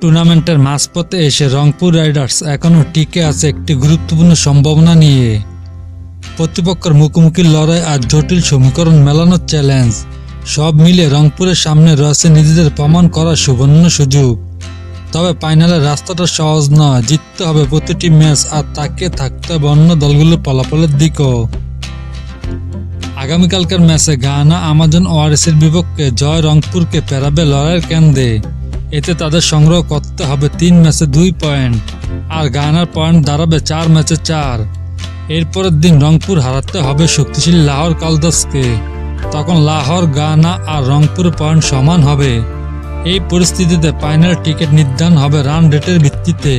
টুর্নামেন্টের মাঝপথে এসে রংপুর রাইডার্স এখনও টিকে আছে একটি গুরুত্বপূর্ণ সম্ভাবনা নিয়ে। প্রতিপক্ষের মুখোমুখি লড়াই আর জটিল সমীকরণ মেলানোর চ্যালেঞ্জ সব মিলে রংপুরের সামনে রয়েছে নিজেদের প্রমাণ করার সুবর্ণ সুযোগ। তবে ফাইনালের রাস্তাটা সহজ নয়, জিততে হবে প্রতিটি ম্যাচ আর তাকে থাকতে হবে অন্য দলগুলোর ফলাফলের দিকও। আগামীকালকার ম্যাচে গানা, আমাজন ওয়ারেসের বিপক্ষে জয় রংপুরকে পেরাবে লড়াইয়ের কেন্দ্রে। এতে তাদের সংগ্রহ করতে হবে তিন ম্যাচে দুই পয়েন্ট, আর গানার পয়েন্ট দাঁড়াবে চার ম্যাচে চার। এরপরের দিন রংপুর হারাতে হবে শক্তিশালী লাহোর কালদাসকে। তখন লাহোর গানা আর রংপুর পয়েন্ট সমান হবে। এই পরিস্থিতিতে ফাইনাল টিকিট নির্ধারণ হবে রান রেটের ভিত্তিতে।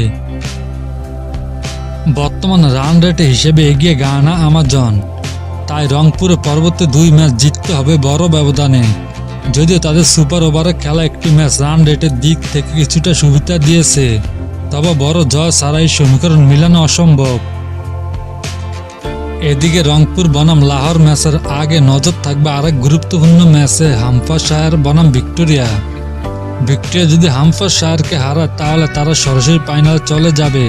বর্তমান রান রেটে হিসেবে এগিয়ে গানা আমাজন। তাই রংপুরে পরবর্তী দুই ম্যাচ জিততে হবে বড় ব্যবধানে। যদিও তাদের সুপার ওভারে খেলা একটি ম্যাচ রান রেটের দিক থেকে কিছুটা সুবিধা দিয়েছে, তবে বড় জয় ছাড়া এই সমীকরণ মিলানো অসম্ভব। এদিকে রংপুর বনাম লাহোর ম্যাচের আগে নজর থাকবে আরেক গুরুত্বপূর্ণ ম্যাচে হামফার শায়ার বনাম ভিক্টোরিয়া। ভিক্টোরিয়া যদি হামফার শায়ারকে হারায়, তাহলে তারা সরাসরি ফাইনালে চলে যাবে।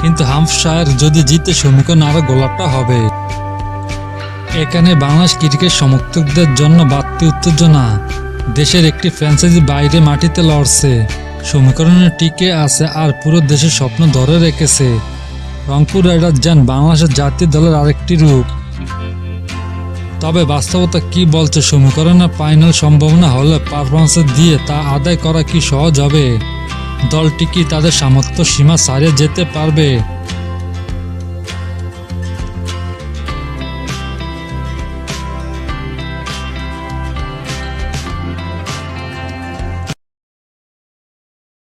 কিন্তু হামফশায়ার যদি জিতে, সমীকরণ আরও গোলাপটা হবে। এখানে বাংলাদেশ ক্রিকেট সমর্থকদের জন্য বাড়তি উত্তেজনা। দেশের একটি ফ্র্যাঞ্চাইজি বাইরে মাটিতে লড়ছে। সমীকরণে টিকে আছে আর পুরো দেশের স্বপ্ন ধরে রেখেছে। রংপুর রাইডার যান বাংলাদেশের জাতীয় দলের আরেকটি রূপ। তবে বাস্তবতা কি বলছে সমীকরণের ফাইনাল সম্ভাবনা হলে পারফরমেন্স দিয়ে তা আদায় করা কি সহজ হবে? দলটি কি তাদের সামর্থ্য সীমা ছাড়িয়ে যেতে পারবে?